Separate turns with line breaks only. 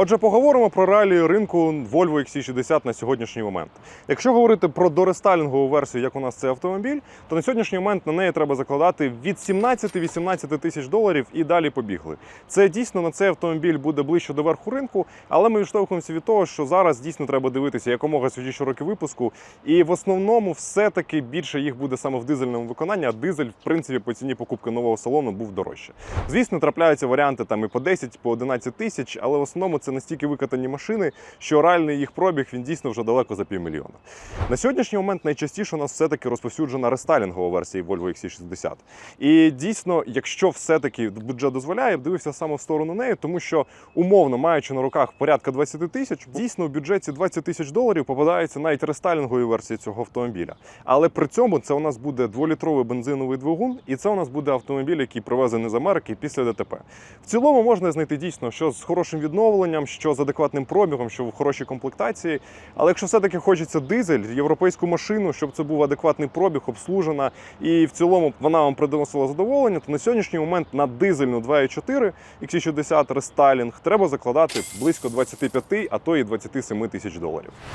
Отже, поговоримо про реалії ринку Volvo XC60 на сьогоднішній момент. Якщо говорити про дорестайлінгову версію, як у нас цей автомобіль, то на сьогоднішній момент на неї треба закладати від 17-18 тисяч доларів і далі побігли. Це дійсно на цей автомобіль буде ближче до верху ринку, але ми відштовхуємося від того, що зараз дійсно треба дивитися якомога свіжіші роки випуску. І в основному все-таки більше їх буде саме в дизельному виконанні, а дизель, в принципі, по ціні покупки нового салону був дорожче. Звісно, трапляються варіанти там і по 10, по 11 тисяч, але в основному це настільки викатані машини, що реальний їх пробіг він дійсно вже далеко за півмільйона. На сьогоднішній момент найчастіше у нас все-таки розповсюджена рестайлінгова версія Volvo XC60. І дійсно, якщо все-таки бюджет дозволяє, дивився саме в сторону неї, тому що умовно маючи на руках порядка 20 тисяч, дійсно в бюджеті 20 тисяч доларів попадається навіть рестайлінгові версії цього автомобіля. Але при цьому це у нас буде дволітровий бензиновий двигун, і це у нас буде автомобіль, який привезений з Америки після ДТП. В цілому можна знайти дійсно, що з хорошим відновленням, що з адекватним пробігом, що в хорошій комплектації. Але якщо все-таки хочеться дизель, європейську машину, щоб це був адекватний пробіг, обслужена, і в цілому вона вам приносила задоволення, то на сьогоднішній момент на дизельну 2.4 XC60 рестайлінг треба закладати близько 25, а то і 27 тисяч доларів.